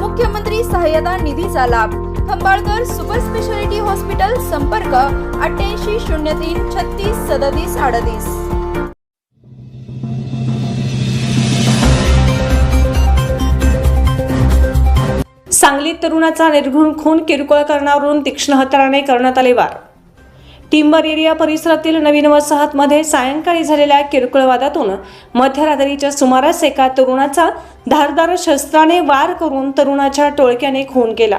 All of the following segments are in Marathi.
मुख्यमंत्री सहाय्यता निधीचा लाभ. खंबाळकर सुपर स्पेशालिटी हॉस्पिटल संपर्क अठ्ठ्याऐंशी शून्य तीन छत्तीस सदतीस अडतीस. सांगलीत तरुणाचा निर्घुण खून किरकोळ कारणावरून तीक्ष्ण हत्याराने करण्यात आले वार. टिंबर एरिया परिसरातील नवीन वसाहतमध्ये सायंकाळी झालेल्या किरकोळ वादातून मध्यरात्रीच्या सुमारास एका तरुणाचा धारदार शस्त्राने वार करून तरुणाच्या टोळक्याने खून केला.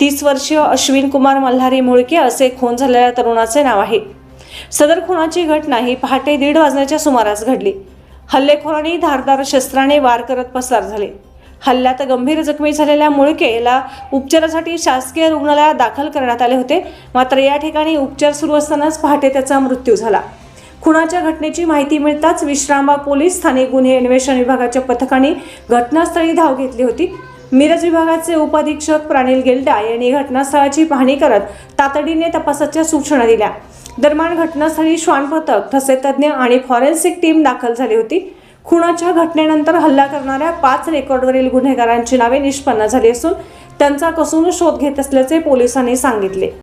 तीस वर्षीय अश्विन कुमार मल्हारी मुळके असे खून झालेल्या तरुणाचे नाव आहे. सदर खुनाची घटना ही पहाटे दीड वाजण्याच्या सुमारास घडली. हल्लेखोरांनी धारदार शस्त्राने वार करत पसार झाले. हल्ल्यात गंभीर जखमी झालेल्या मुळके याला उपचारासाठी शासकीय रुग्णालयात दाखल करण्यात आले होते. मात्र या ठिकाणी उपचार सुरू असतानाच पहाटे त्याचा मृत्यू झाला. खुनाच्या घटनेची माहिती मिळताच विश्रामबाग पोलीस स्थानिक गुन्हे अन्वेषण विभागाच्या पथकाने घटनास्थळी धाव घेतली होती. मिरज विभागाचे उपाधीक्षक प्राणिल गेल्डा यांनी घटनास्थळाची पाहणी करत तातडीने तपासाच्या सूचना दिल्या. दरम्यान घटनास्थळी श्वान पथक ठसे तज्ज्ञ आणि फॉरेन्सिक टीम दाखल झाली होती. खुनाच्या घटनेनंतर हल्ला करणाऱ्या पाच रेकॉर्डवरील गुन्हेगारांची नावे निष्पन्न झाली असून त्यांचा कसून शोध घेत असल्याचे पोलिसांनी सांगितले.